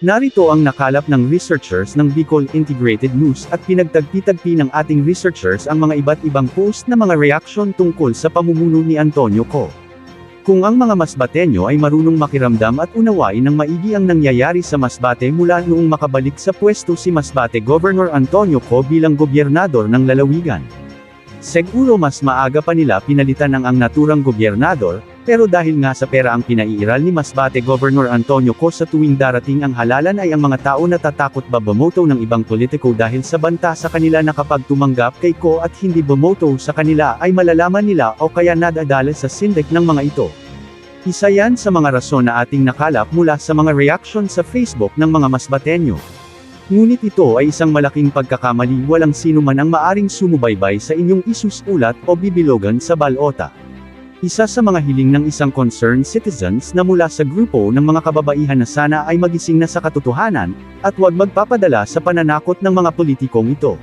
Narito ang nakalap ng researchers ng Bicol Integrated News at pinagtagpi-tagpi ng ating researchers ang mga iba't ibang post na mga reaksyon tungkol sa pamumuno ni Antonio Co. Kung ang mga Masbateño ay marunong makiramdam at unawain ng maigi ang nangyayari sa Masbate mula noong makabalik sa pwesto si Masbate Governor Antonio Co bilang gobyernador ng lalawigan. Siguro mas maaga pa nila pinalitan ang ang naturang gobyernador, pero dahil nga sa pera ang pinaiiral ni Masbate Governor Antonio Co sa tuwing darating ang halalan ay ang mga tao natatakot ba bumoto ng ibang politiko dahil sa banta sa kanila na kapag tumanggap kay Co at hindi bumoto sa kanila ay malalaman nila o kaya nadadala sa sindik ng mga ito. Isa yan sa mga rason na ating nakalap mula sa mga reaction sa Facebook ng mga Masbateño. Ngunit ito ay isang malaking pagkakamali walang sino man ang maaring sumubaybay sa inyong isusulat o bibilogan sa balota. Isa sa mga hiling ng isang concerned citizens na mula sa grupo ng mga kababaihan na sana ay magising na sa katotohanan, at huwag magpapadala sa pananakot ng mga politikong ito.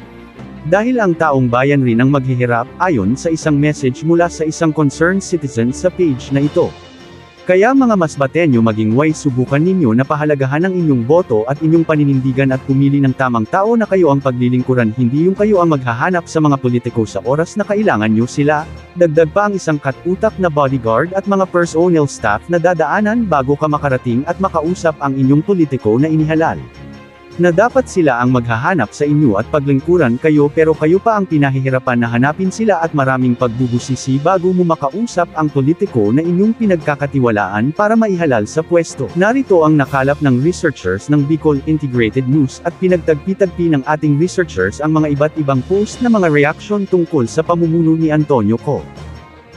Dahil ang taong bayan rin ang maghihirap, ayon sa isang message mula sa isang concerned citizen sa page na ito. Kaya mga Masbateño maging wise subukan ninyo na pahalagahan ang inyong boto at inyong paninindigan at pumili ng tamang tao na kayo ang paglilingkuran hindi yung kayo ang maghahanap sa mga politiko sa oras na kailangan nyo sila, dagdag pa ang isang katutak na bodyguard at mga personnel staff na dadaanan bago ka makarating at makausap ang inyong politiko na inihalal. Na dapat sila ang maghahanap sa inyo at paglingkuran kayo pero kayo pa ang pinahihirapan na hanapin sila at maraming pagbubusisi bago mo makausap ang politiko na inyong pinagkakatiwalaan para maihalal sa pwesto. Narito ang nakalap ng researchers ng Bicol Integrated News at pinagtagpi-tagpi ng ating researchers ang mga iba't ibang post na mga reaksyon tungkol sa pamumuno ni Antonio Co.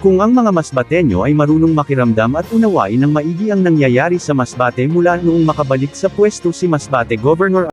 Kung ang mga Masbateño ay marunong makiramdam at unawain ng maigi ang nangyayari sa Masbate mula noong makabalik sa pwesto si Masbate Governor